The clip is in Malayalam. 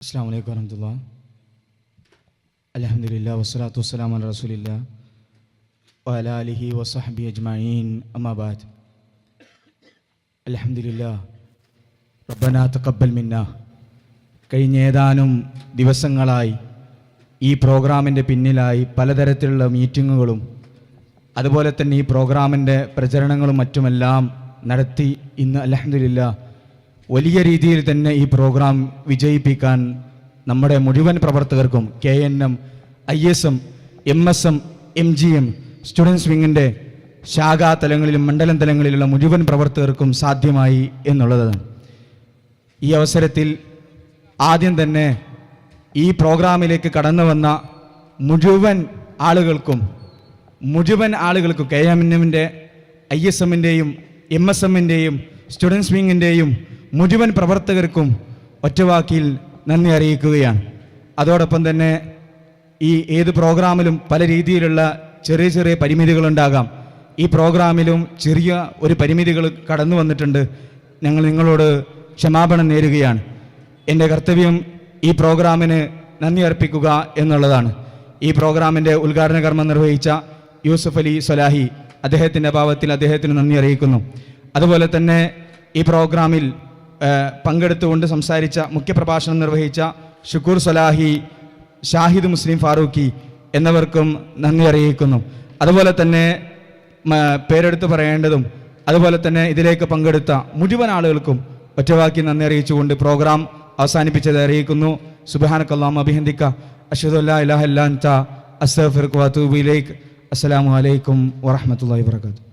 അസ്സാം വലൈക്കും വരഹമുല്ല അലഹമില്ല വസ്സലാത്തു വസ്സലാം അല റസൂലില്ല വഅല അലിഹി വസഹബി അജ്മഈൻ അമ്മാബാദ് അലഹമില്ല റബ്ബന തഖബ്ബൽ മിന്ന കഴിഞ്ഞ ഏതാനും ദിവസങ്ങളായി ഈ പ്രോഗ്രാമിന്റെ പിന്നിലായി പലതരത്തിലുള്ള മീറ്റിങ്ങുകളും അതുപോലെ തന്നെ ഈ പ്രോഗ്രാമിന്റെ പ്രചരണങ്ങളും മറ്റുമെല്ലാം നടത്തി ഇന്ന് അലഹമില്ല വലിയ രീതിയിൽ തന്നെ ഈ പ്രോഗ്രാം വിജയിപ്പിക്കാൻ നമ്മുടെ മുഴുവൻ പ്രവർത്തകർക്കും K N M I S M M S M M G M students വിങ്ങിന്റെ ശാഖാ തലങ്ങളിലും മണ്ഡലം തലങ്ങളിലുള്ള മുഴുവൻ പ്രവർത്തകർക്കും സാധ്യമായി എന്നുള്ളതാണ് ഈ അവസരത്തിൽ ആദ്യം തന്നെ ഈ പ്രോഗ്രാമിലേക്ക് കടന്നു വന്ന മുഴുവൻ ആളുകൾക്കും മുഴുവൻ ആളുകൾക്കും കെ എം എൻ എമ്മിന്റെ ഐ എസ് എമ്മിന്റെയും എം എസ് എമ്മിന്റെയും സ്റ്റുഡൻസ് വിങ്ങിന്റെയും മുഴുവൻ പ്രവർത്തകർക്കും ഒറ്റവാക്കിൽ നന്ദി അറിയിക്കുകയാണ്. അതോടൊപ്പം തന്നെ ഈ ഏത് പ്രോഗ്രാമിലും പല രീതിയിലുള്ള ചെറിയ ചെറിയ പരിമിതികളുണ്ടാകാം. ഈ പ്രോഗ്രാമിലും ചെറിയ ഒരു പരിമിതികൾ കടന്നു വന്നിട്ടുണ്ട്. ഞങ്ങൾ നിങ്ങളോട് ക്ഷമാപണം നേരുകയാണ്. എന്റെ കർത്തവ്യം ഈ പ്രോഗ്രാമിന് നന്ദി അർപ്പിക്കുക എന്നുള്ളതാണ്. ഈ പ്രോഗ്രാമിന്റെ ഉദ്ഘാടന കർമ്മം നിർവഹിച്ച യൂസഫ് അലി സൊലാഹി അദ്ദേഹത്തിന്റെ അഭാവത്തിൽ അദ്ദേഹത്തിന് നന്ദി അറിയിക്കുന്നു. അതുപോലെ തന്നെ ഈ പ്രോഗ്രാമിൽ പങ്കെടുത്തുകൊണ്ട് സംസാരിച്ച മുഖ്യപ്രഭാഷണം നിർവഹിച്ച ഷുക്കൂർ സലാഹി ഷാഹിദ് മുസ്ലിം ഫാറൂഖി എന്നിവർക്കും നന്ദി അറിയിക്കുന്നു. അതുപോലെ തന്നെ പേരെടുത്ത് പറയേണ്ടതും അതുപോലെ തന്നെ ഇതിലേക്ക് പങ്കെടുത്ത മുഴുവൻ ആളുകൾക്കും ഒറ്റവാക്കി നന്ദി അറിയിച്ചുകൊണ്ട് പ്രോഗ്രാം അവസാനിപ്പിച്ചത് അറിയിക്കുന്നു. സുബാനക്കല്ലാം അഭിഹന്ദിക്ക അഷദുല്ലാ ഇലാഹ അല്ലാ അസ്തഗ്ഫിറുക വഅതൂബു ഇലൈക്. അസ്സലാമു അലൈക്കും വറഹ്മത്തുള്ളാഹി വബറകാതുഹു.